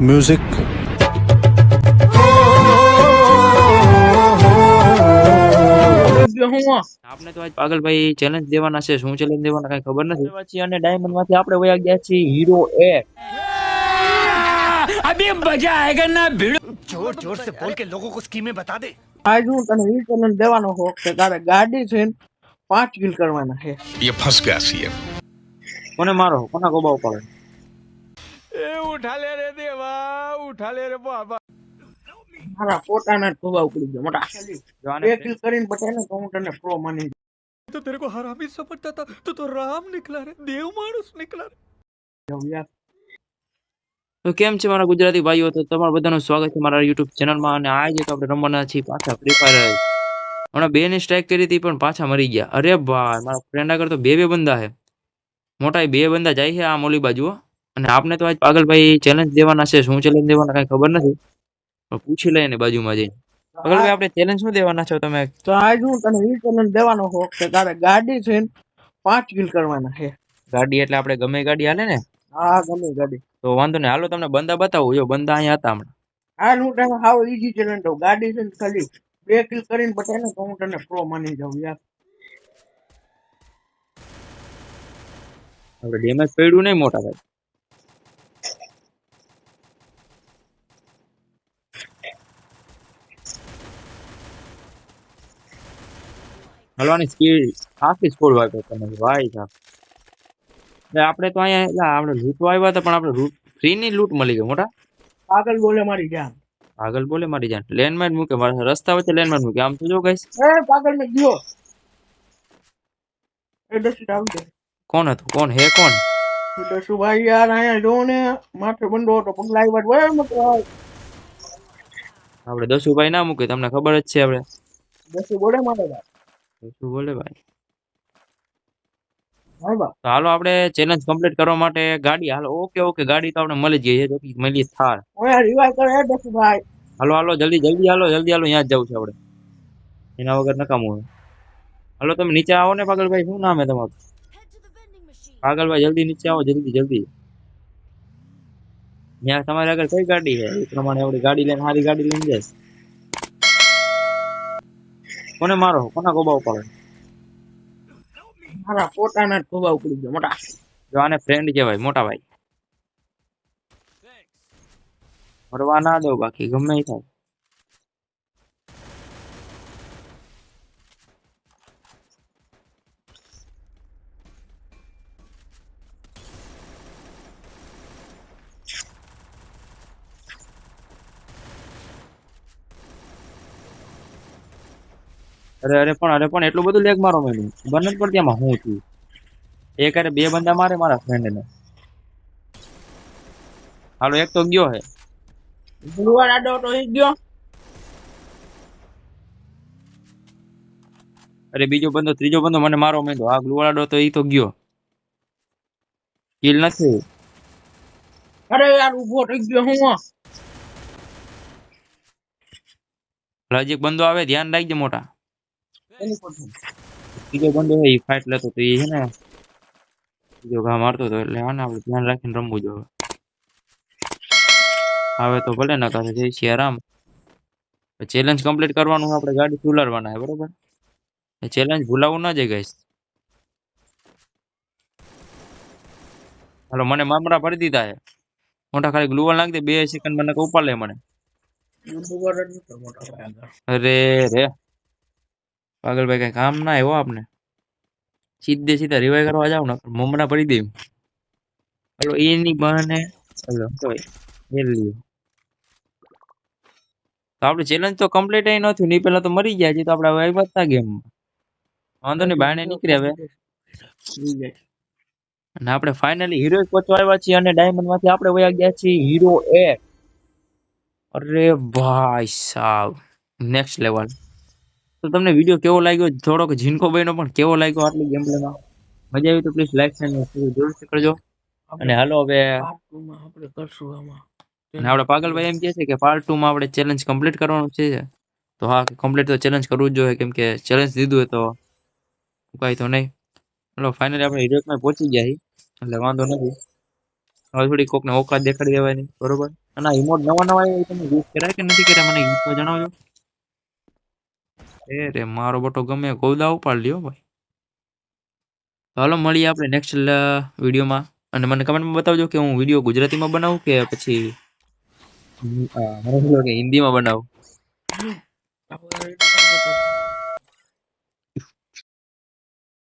Music આપણે તો આજ પાગલભાઈ ચેલેન્જ દેવાના છે. શું ચેલેન્જ દેવાના કઈ ખબર નથી? પછી અને ડાયમંડમાંથી આપણે વયા ગયા છીએ હીરો એ. અભી મજા આયેગા ના ભીડ? જોર જોર સે બોલ કે લોકો કો સ્કીમે બતા દે. આજ હું તને ઈ ચેલેન્જ દેવાનો હો કે તારે ગાડી છે પાંચ કિલ કરવાના છે. યે ફસ ગયા છીએ. કોને મારો? કોના ગોબા ઉપાડે એ ઉઠા રે દેવા ઉઠા રે બાબા. મારા પોતાના ગોબા ઉપડી ગયા મોટા. એક કિલ કરીને બધાને કાઉન્ટર પ્રો માની તો તેરે કો હરામી સમજતા હતા? તો તો રામ નીકળા રે દેવ માણસ નીકળા રે. તો કેમ છે મારા ગુજરાતી ભાઈઓ? તો તમારા બધાનું સ્વાગત છે મારા યુટ્યુબ ચેનલમાં અને આજે તો આપણે રમવાના છીએ પાછા ફ્રી ફાયર હમણાં બે ને સ્ટ્રાઇક કરી હતી પણ પાછા મરી ગયા. અરે ભાઈ મારા ફ્રેન્ડ આગળ તો બે બે બંધા છે મોટા બે બંદા જાય છે આમ ઓલી બાજુ અને આપને તો આજ પાગલભાઈ ચેલેન્જ દેવાના છે. શું ચેલેન્જ દેવાના કઈ ખબર નથી. પૂછી લઈએ ને બાજુમાં જઈને. પાગલભાઈ આપણે ચેલેન્જ શું દેવાના છો તમે? તો આજ હું તને ઈ ચેલેન્જ દેવાનો હો કે તારે ગાડી છે પાંચ કિલ કરવાના છે. ગાડી એટલે આપણે ગમે ગાડી હાલે ને? હા ગમે ગાડી. તો વાંધો નહીં. હાલો તમને બંદા બતાવું. જો બંદા અહીંયા હતા હમણાં. હાલ હું તને હાવ ઈઝી ચેલેન્જ દઉં. ગાડી છે ખાલી બે કિલ કરીને બતાવીને તો હું તને પ્રો માની જાઉં યાર. આપણે ડેમેજ પડ્યું નહીં મોટા ભાઈ હલવાની સ્પીડ આખી સ્કોર વાગ્યો તમે ભાઈ સાહેબ એટલે આપણે તો અહીંયા એટલે આપણે લૂંટવા આવ્યા હતા પણ આપણે ફ્રી ની લૂંટ મળી ગઈ મોટા પાગલ બોલે મારી જાન આગળ બોલે મારી જાન લેન્ડમાઇન મૂકે મારા રસ્તા વચ્ચે લેન્ડમાઇન મૂકે આમ તો જો ગઈશ એ પાગલ ને ગયો એ દસી આવી જાય કોણ હતું? કોણ? હે કોણ? દસુભાઈ યાર અહીંયા જો ને માથે હતો મતો આપણે દસુભાઈ ના મૂકે તમને ખબર જ છે આપણે. દસુ બોલે મારે દસુ બોલે ભાઈ. તો હાલો આપણે ચેલેન્જ કમ્પ્લીટ કરવા માટે ગાડી હાલો ઓકે ઓકે ગાડી તો આપણે મળી જઈએ છે જો મળી થાર ઓય કરે હાલો હાલો જલ્દી જલ્દી હાલો જલ્દી હાલો ત્યાં જ જવું છે આપણે. એના વગર નકામું હાલો તમે નીચે આવો ને પાગલભાઈ શું નામ હે તમારું? પાગલભાઈ જલ્દી નીચે આવો જલ્દી જલ્દી. ત્યાં તમારી આગળ કઈ ગાડી છે? એ પ્રમાણે આપણી ગાડી લઈને સારી ગાડી લઈને જાય. કોને મારો? કોના ગોબા ઉપાડો મારા પોતાના ગોબા ઉપડી ગયો મોટા. જો આને ફ્રેન્ડ કહેવાય મોટા ભાઈ. મરવા ના દો બાકી ગમે થાય. અરે અરે પણ અરે પણ એટલું બધું લેગ મારો મેં બને પણ પડતી હું છું. એક અરે બે બંદા મારે મારા ફ્રેન્ડ ને. હાલો એક તો ગયો હે. ગુરુવાર આડો તો ગયો. અરે બીજો બંદો ત્રીજો બંદો મને મારો મેંદો આ ગ્લુવાડો તો ઈ તો ગયો. કિલ નથી. અરે યાર ઊભો થઈ ગયો હું હજી બંદો આવે ધ્યાન રાખજે મોટા. એની. ત્રીજો બંદો હે ઈ ફાઇટ લેતો તો ઈ હે ને. બીજો ઘા મારતો તો એટલે આને આપણે ધ્યાન રાખીને રમવું જોઈએ. હવે તો ભલે ના કરે જઈ છીએ આરામ ચેલેન્જ કમ્પ્લીટ કરવાનું આપણે ગાડી ચુલાડવાના છે બરોબર? ચેલેન્જ ભૂલાવું ના જાય ગાઈસ હાલો મને મામરા ભરી દીધા છે મોટા ખાલી ગ્લુવલ નાખી દે બે સેકન્ડ મને ઉપાડ લે મને. અરે રે. પાગલભાઈ કઈ કામ ના આવ્યો આપને? સીધે સીધા રિવાઈ કરવા જાવ ને, મમરા પડી દે હલો, એની બહાને, હલો કોઈ તો આપણે ચેલેન્જ તો કમ્પ્લીટ ન થયું ની પેલા તો મરી ગયા છે તો આપણે હવે આવ્યા હતા ગેમ વાંધો નહીં બાયણે નીકળ્યા હવે. અને આપણે ફાઇનલી હીરો પહોંચવા આવ્યા છીએ અને ડાયમંડમાંથી આપણે વયા ગયા છીએ હીરો એ અરે ભાઈ સાહેબ નેક્સ્ટ લેવલ તો તમને વીડિયો કેવો લાગ્યો? થોડોક ઝીનકો બન્યો પણ કેવો લાગ્યો આટલી ગેમ પ્લેમાં મજા આવી તો પ્લીઝ લાઈક અને જરૂરથી કરજો. અને હાલો હવે આપણે કરશું આમાં. અને આપણે પાગલભાઈ એમ કહે છે કે પાર્ટમાં આપણે ચેલેન્જ કમ્પ્લીટ કરવાનું છે. તો હા કમ્પ્લીટ તો ચેલેન્જ કરવું જ જોઈએ કેમ કે ચેલેન્જ દીધું હોય તો મુકાય તો નહીં. ચલો ફાઇનલી આપણે હિરોકમાં પહોંચી ગયા એટલે વાંધો નથી. હવે થોડી કોકને ઓકાત દેખાડી દેવાની બરોબર? અને ઇમોટ નવા નવા તમે યુઝ કર્યા કે નથી કર્યા મને તો જણાવજો. એ રે મારો બટો ગમે ગોદા ઉપાડ લ્યો ભાઈ. ચાલો હાલો મળીએ આપણે નેક્સ્ટ વિડીયોમાં. અને મને કમેન્ટમાં બતાવજો કે હું વીડિયો ગુજરાતીમાં બનાવું કે પછી હિન્દીમાં બનાવું?